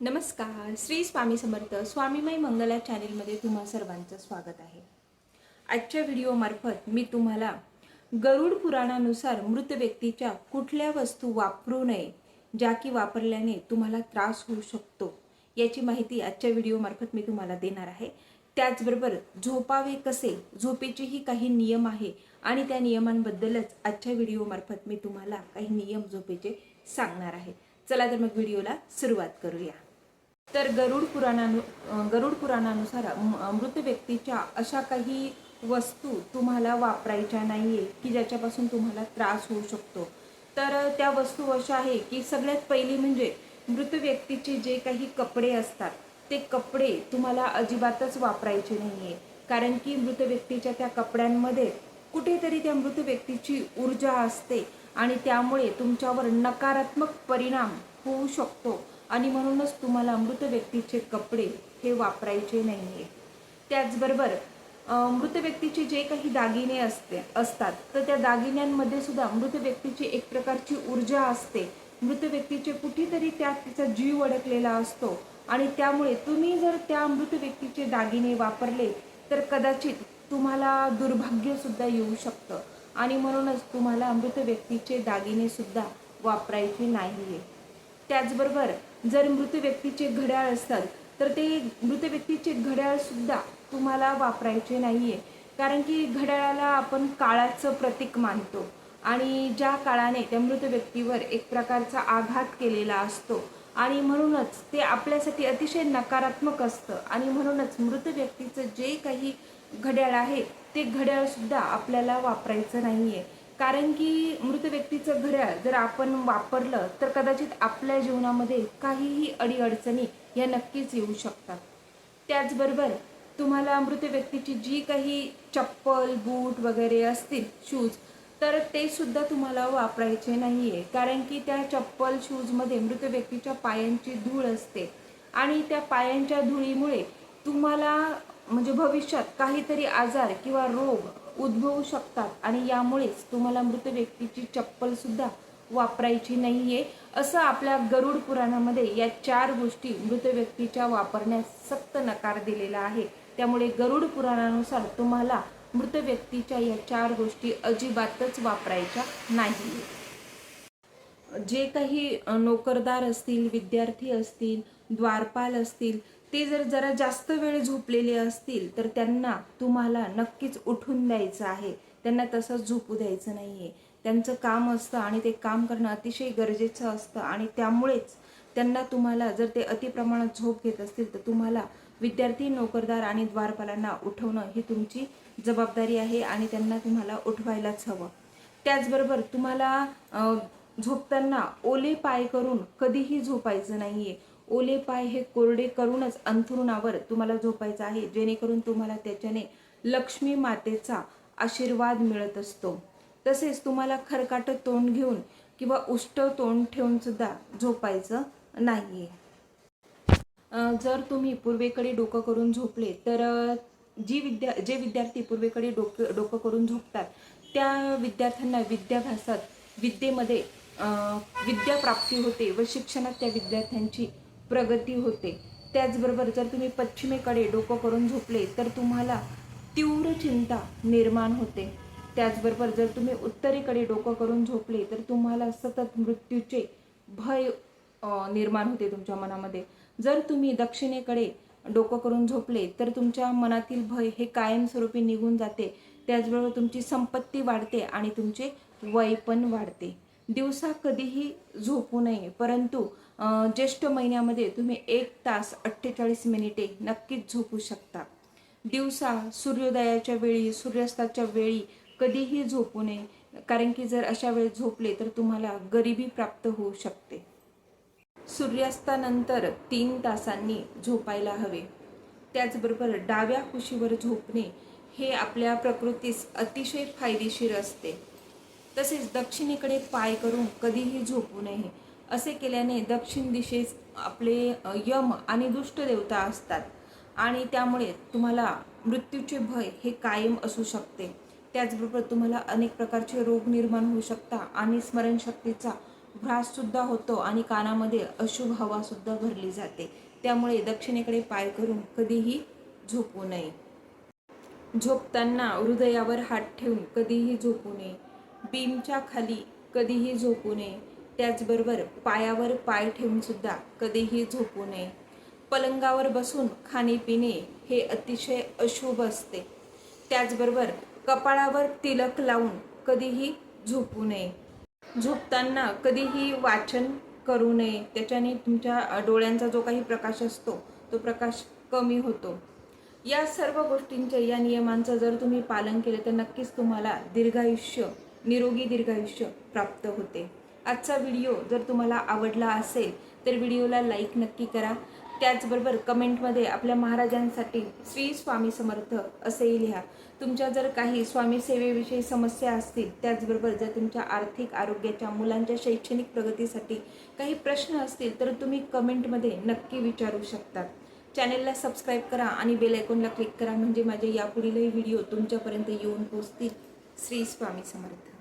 नमस्कार श्री स्वामी समर्थ स्वामीमय मंगला चॅनेलमध्ये तुम्हा सर्वांचं स्वागत आहे. आजच्या व्हिडिओमार्फत मी तुम्हाला गरुड पुराणानुसार मृत व्यक्तीच्या कुठल्या वस्तू वापरू नये ज्या की वापरल्याने तुम्हाला त्रास होऊ शकतो याची माहिती आजच्या व्हिडिओमार्फत मी तुम्हाला देणार आहे. त्याचबरोबर झोपावे कसे? झोपेचेही काही नियम आहे आणि त्या नियमांबद्दलच आजच्या व्हिडिओमार्फत मी तुम्हाला काही नियम झोपेचे सांगणार आहे. चला तर मग व्हिडिओला सुरुवात करूया. तर गरुड पुराणानु गरुड पुराणानुसार मृत व्यक्तीच्या अशा काही वस्तू तुम्हाला वापरायच्या नाहीये की ज्याच्यापासून तुम्हाला त्रास होऊ शकतो. तर त्या वस्तू अशा आहे की सगळ्यात पहिली म्हणजे मृत व्यक्तीचे जे काही कपडे असतात ते कपडे तुम्हाला अजिबातच वापरायचे नाहीये. कारण की मृत व्यक्तीच्या त्या कपड्यांमध्ये कुठेतरी त्या मृत व्यक्तीची ऊर्जा असते आणि त्यामुळे तुमच्यावर नकारात्मक परिणाम होऊ शकतो. आणि म्हणूनच तुम्हाला मृत व्यक्तीचे कपडे हे वापरायचे नाही आहे त्याचबरोबर मृत व्यक्तीचे जे काही दागिने असते असतात तर त्या दागिन्यांमध्ये सुद्धा मृत व्यक्तीची एक प्रकारची ऊर्जा असते. मृत व्यक्तीचे कुठेतरी त्यात तिचा जीव अडकलेला असतो आणि त्यामुळे तुम्ही जर त्या मृत व्यक्तीचे दागिने वापरले तर कदाचित तुम्हाला दुर्भाग्यसुद्धा येऊ शकतं. आणि म्हणूनच तुम्हाला मृत व्यक्तीचे दागिनेसुद्धा वापरायचे नाही आहे त्याचबरोबर जर मृत व्यक्तीचे घड्याळ असतात तर ते मृत व्यक्तीचे घड्याळसुद्धा तुम्हाला वापरायचे नाही आहे कारण की घड्याळाला आपण काळाचं प्रतीक मानतो. आणि ज्या काळाने त्या मृत व्यक्तीवर एक प्रकारचा आघात केलेला असतो. आणि म्हणूनच ते आपल्यासाठी अतिशय नकारात्मक असतं. आणि म्हणूनच मृत व्यक्तीचं जे काही घड्याळ आहे ते घड्याळसुद्धा आपल्याला वापरायचं नाही आहे कारण की मृत व्यक्तीचं घड्याळ जर आपण वापरलं तर कदाचित आपल्या जीवनामध्ये काहीही अडीअडचणी या नक्कीच येऊ शकतात. त्याचबरोबर तुम्हाला मृत व्यक्तीची जी काही चप्पल बूट वगैरे असतील शूज तर ते सुद्धा तुम्हाला वापरायचे नाही आहे कारण की त्या चप्पल शूजमध्ये मृत व्यक्तीच्या पायांची धूळ असते. आणि त्या पायांच्या धुळीमुळे तुम्हाला म्हणजे भविष्यात काहीतरी आजार किंवा रोग उद्भवू शकतात आणि यामुळेच तुम्हाला मृत व्यक्तीची चप्पलसुद्धा वापरायची नाही आहे असं आपल्या गरुड पुराणामध्ये या चार गोष्टी मृत व्यक्तीच्या वापरण्यास सक्त नकार दिलेला आहे. त्यामुळे गरुड पुराणानुसार तुम्हाला मृत व्यक्तीच्या या चार गोष्टी अजिबातच वापरायच्या नाही जे काही नोकरदार असतील विद्यार्थी असतील द्वारपाल असतील ते जर जरा जास्त वेळ झोपलेले असतील तर त्यांना तुम्हाला नक्कीच उठून द्यायचं आहे. त्यांना तसंच झोपू द्यायचं नाही आहे त्यांचं काम असतं आणि ते काम करणं अतिशय गरजेचं असतं आणि त्यामुळेच त्यांना तुम्हाला जर ते अतिप्रमाणात झोप घेत असतील तर तुम्हाला विद्यार्थी नोकरदार आणि द्वारपालांना उठवणं ही तुमची जबाबदारी आहे आणि त्यांना तुम्हाला उठवायलाच हवं. त्याचबरोबर तुम्हाला झोपताना ओले पाय करून कधीही झोपायचं नाही आहे ओले पाय हे कोरडे करूनच अंथरुणावर तुम्हाला झोपायचं आहे. जेणेकरून तुम्हाला त्याच्याने लक्ष्मी मातेचा आशीर्वाद मिळत असतो. तसेच तुम्हाला खरकाट तोंड घेऊन किंवा उष्ट तोंड ठेवून सुद्धा झोपायचं नाही आहे जर तुम्ही पूर्वेकडे डोकं करून झोपले तर जी विद्या जे विद्यार्थी पूर्वेकडे डोकं डोकं करून झोपतात त्या विद्यार्थ्यांना विद्याभ्यासात विद्येमध्ये विद्याप्राप्ती होते व शिक्षणात त्या विद्यार्थ्यांची प्रगती होते. त्याचबरोबर जर तुम्ही पश्चिमेकडे डोकं करून झोपले तर तुम्हाला तीव्र चिंता निर्माण होते. त्याचबरोबर जर तुम्ही उत्तरेकडे डोकं करून झोपले तर तुम्हाला सतत मृत्यूचे भय निर्माण होते तुमच्या मनामध्ये. जर तुम्ही दक्षिणेकडे डोकं करून झोपले तर तुमच्या मनातील भय हे कायमस्वरूपी निघून जाते. त्याचबरोबर तुमची संपत्ती वाढते आणि तुमचे वय पण वाढते. दिवसा कधीही झोपू नये परंतु ज्येष्ठ महिन्यामध्ये तुम्ही एक तास अठ्ठेचाळीस मिनिटे नक्कीच झोपू शकता. दिवसा सूर्योदयाच्या वेळी सूर्यास्ताच्या वेळी कधीही झोपू नये. कारण की जर अशा वेळी झोपले तर तुम्हाला गरिबी प्राप्त होऊ शकते. सूर्यास्तानंतर तीन तासांनी झोपायला हवे. त्याचबरोबर डाव्या कुशीवर झोपणे हे आपल्या प्रकृतीस अतिशय फायदेशीर असते. तसेच दक्षिणेकडे पाय करून कधीही झोपू नये. असे केल्याने दक्षिण दिशेस आपले यम आणि दुष्ट देवता असतात. आणि त्यामुळे तुम्हाला मृत्यूचे भय हे कायम असू शकते. त्याचबरोबर तुम्हाला अनेक प्रकारचे रोग निर्माण होऊ शकतात आणि स्मरणशक्तीचा भ्राससुद्धा होतो आणि कानामध्ये अशुभ हवासुद्धा भरली जाते. त्यामुळे दक्षिणेकडे पाय करून कधीही झोपू नये. झोपताना हृदयावर हात ठेवून कधीही झोपू नये. बीमच्या खाली कधीही झोपू नये. त्याचबरोबर पायावर पाय ठेवूनसुद्धा कधीही झोपू नये. पलंगावर बसून खाणे पिणे हे अतिशय अशुभ असते. त्याचबरोबर कपाळावर तिलक लावून कधीही झोपू नये. झोपताना कधीही वाचन करू नये. त्याच्याने तुमच्या डोळ्यांचा जो काही प्रकाश असतो तो प्रकाश कमी होतो. या सर्व गोष्टींचे या नियमांचं जर तुम्ही पालन केले तर नक्कीच तुम्हाला दीर्घायुष्य निरोगी दीर्घायुष्य प्राप्त होते. आजचा व्हिडिओ जर तुम्हाला आवडला असेल तर व्हिडिओला लाईक नक्की करा. त्याचबरोबर कमेंटमध्ये आपल्या महाराजांसाठी श्री स्वामी समर्थ असेही लिहा. तुमच्या जर काही स्वामी सेवेविषयी समस्या असतील त्याचबरोबर जर तुमच्या आर्थिक आरोग्याच्या मुलांच्या शैक्षणिक प्रगतीसाठी काही प्रश्न असतील तर तुम्ही कमेंटमध्ये नक्की विचारू शकता. चॅनेलला सबस्क्राईब करा आणि बेल आयकॉनला क्लिक करा म्हणजे माझे यापुढीलही व्हिडिओ तुमच्यापर्यंत येऊन पोहोचतील. श्री स्वामी समर्थ.